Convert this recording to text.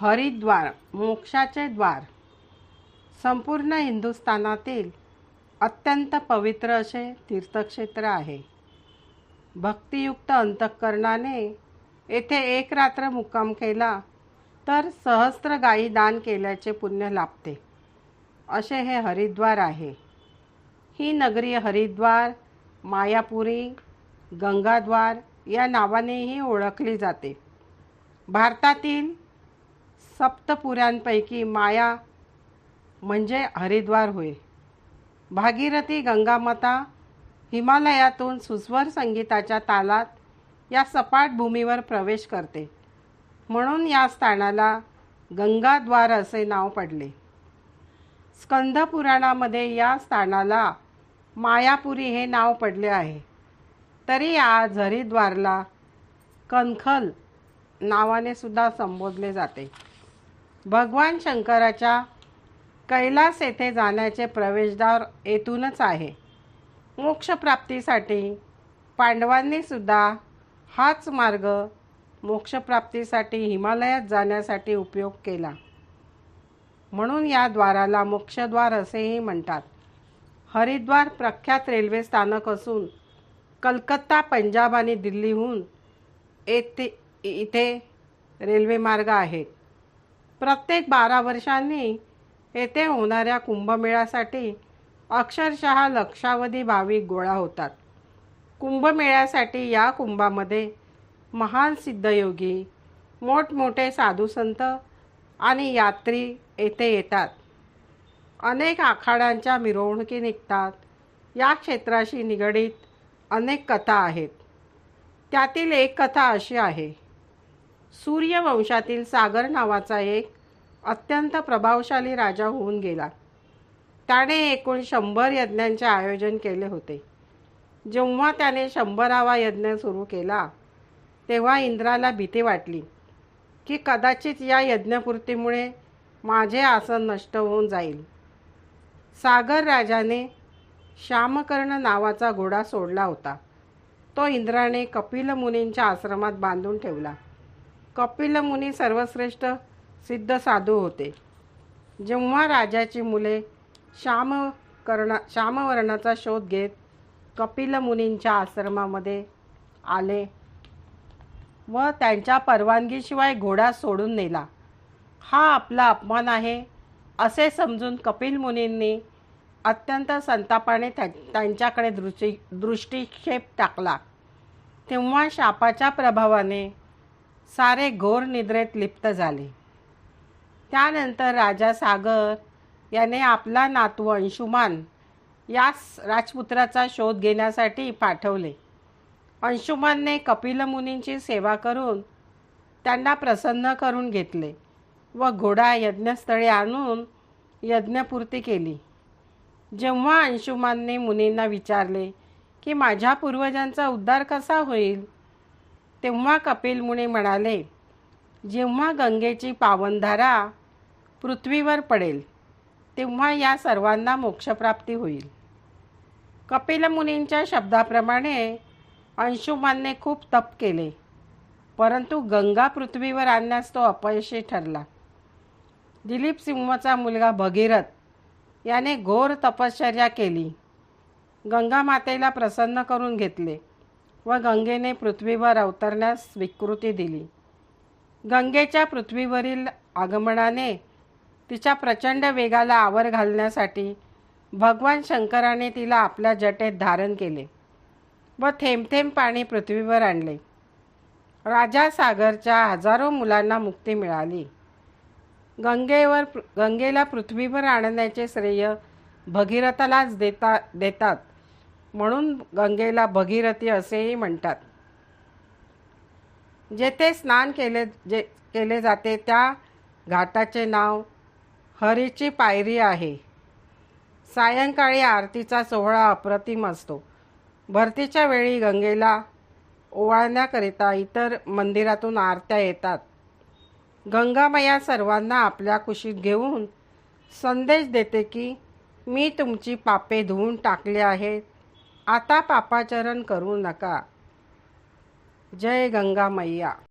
हरिद्वार मोक्षाचे द्वार. संपूर्ण हिंदुस्थानातील अत्यंत पवित्र असे तीर्थक्षेत्र आहे. भक्तियुक्त अंतःकरणाने येथे एक रात्र मुक्काम केला तर सहस्त्र गायी दान केल्याचे पुण्य लाभते. असे हे हरिद्वार आहे. ही नगरी हरिद्वार मायापुरी गंगाद्वार या नावानेही ओळखली जाते. भारतातील सप्तपुऱ्यांपैकी माया म्हणजे हरिद्वार होय. भागीरथी गंगामाता हिमालयातून सुस्वर संगीताच्या तालात या सपाट भूमीवर प्रवेश करते. म्हणून या स्थानाला गंगाद्वार असे नाव पडले. स्कंदपुराणामध्ये या स्थानाला मायापुरी हे नाव पडले आहे. तरी आज हरिद्वारला कणखल नावाने सुद्धा संबोधले जाते. भगवान शंकराच्या कैलास येथे जाण्याचे प्रवेशद्वार येथूनच आहे. मोक्षप्राप्तीसाठी पांडवांनीसुद्धा हाच मार्ग मोक्षप्राप्तीसाठी हिमालयात जाण्यासाठी उपयोग केला. म्हणून या द्वाराला मोक्षद्वार असेही म्हणतात. हरिद्वार प्रख्यात रेल्वे स्थानक असून कलकत्ता पंजाब आणि दिल्लीहून येथे इथे रेल्वे मार्ग आहेत. प्रत्येक बारा वर्षांनी येथे होणाऱ्या कुंभमेळ्यासाठी अक्षरशः लक्षावधी भाविक गोळा होतात. कुंभमेळ्यासाठी या कुंभामध्ये महान सिद्धयोगी मोठमोठे साधुसंत आणि यात्री येथे येतात. अनेक आखाड्यांच्या मिरवणुकी निघतात. या क्षेत्राशी निगडीत अनेक कथा आहेत. त्यातील एक कथा अशी आहे. सूर्यवंशातील सागर नावाचा एक अत्यंत प्रभावशाली राजा होऊन गेला. त्याने एकूण शंभर यज्ञांचे आयोजन केले होते. जेव्हा त्याने शंभरावा यज्ञ सुरू केला तेव्हा इंद्राला भीती वाटली की कदाचित या यज्ञपूर्तीमुळे माझे आसन नष्ट होऊन जाईल. सागर राजाने श्यामकर्ण नावाचा घोडा सोडला होता. तो इंद्राने कपिल मुनींच्या आश्रमात बांधून ठेवला. कपिल मुनी सर्वश्रेष्ठ सिद्ध साधू होते. जेव्हा राजाची मुले श्याम कर्णा श्यामवर्णाचा शोध घेत कपिल मुनींच्या आश्रमामध्ये आले व त्यांच्या परवानगीशिवाय घोडा सोडून नेला. हा आपला अपमान आहे असे समजून कपिल मुनींनी अत्यंत संतापाने त्यांच्याकडे दृष्टी दृष्टिक्षेप टाकला. तेव्हा शापाच्या प्रभावाने सारे घोर निद्रेत लिप्त झाले. त्यानंतर राजा सागर याने आपला नातू अंशुमान यास राजपुत्राचा शोध घेण्यासाठी पाठवले. अंशुमानने कपिलमुनींची सेवा करून त्यांना प्रसन्न करून घेतले व घोडा यज्ञस्थळी आणून यज्ञपूर्ती केली. जेव्हा अंशुमानने मुनींना विचारले की माझ्या पूर्वजांचा उद्धार कसा होईल? तेव्हा कपिल मुनी म्हणाले जेव्हा गंगेची पावनधारा पृथ्वीवर पडेल तेव्हा या सर्वांना मोक्षप्राप्ती होईल. कपिल मुनींच्या शब्दाप्रमाणे अंशुमानने खूप तप केले परंतु गंगा पृथ्वीवर आणण्यास तो अपयशी ठरला. दिलीप सिंहचा मुलगा भगीरथ याने घोर तपश्चर्या केली. गंगा मातेला प्रसन्न करून घेतले. व गंगेने पृथ्वीवर अवतरण्यास स्वीकृती दिली. गंगेच्या पृथ्वीवरील आगमनाने तिच्या प्रचंड वेगाला आवर घालण्यासाठी भगवान शंकराने तिला आपल्या जटेत धारण केले व थेंब थेंब पाणी पृथ्वीवर आणले. राजा सागरच्या हजारो मुलांना मुक्ती मिळाली. गंगेवर गंगेला पृथ्वीवर आणण्याचे श्रेय भगीरथालाच देता देतात. म्हणून गंगेला भगीरथी असेही म्हणतात. जेथे स्नान केले जे केले जाते त्या घाटाचे नाव हरीची पायरी आहे. सायंकाळी आरतीचा सोहळा अप्रतिम असतो. भरतीच्या वेळी गंगेला ओवाळण्याकरिता इतर मंदिरातून आरत्या येतात. गंगामया सर्वांना आपल्या कुशीत घेऊन संदेश देते की मी तुमची पापे धुवून टाकले आहेत. आता पापाचरण करू नका. जय गंगा मैया.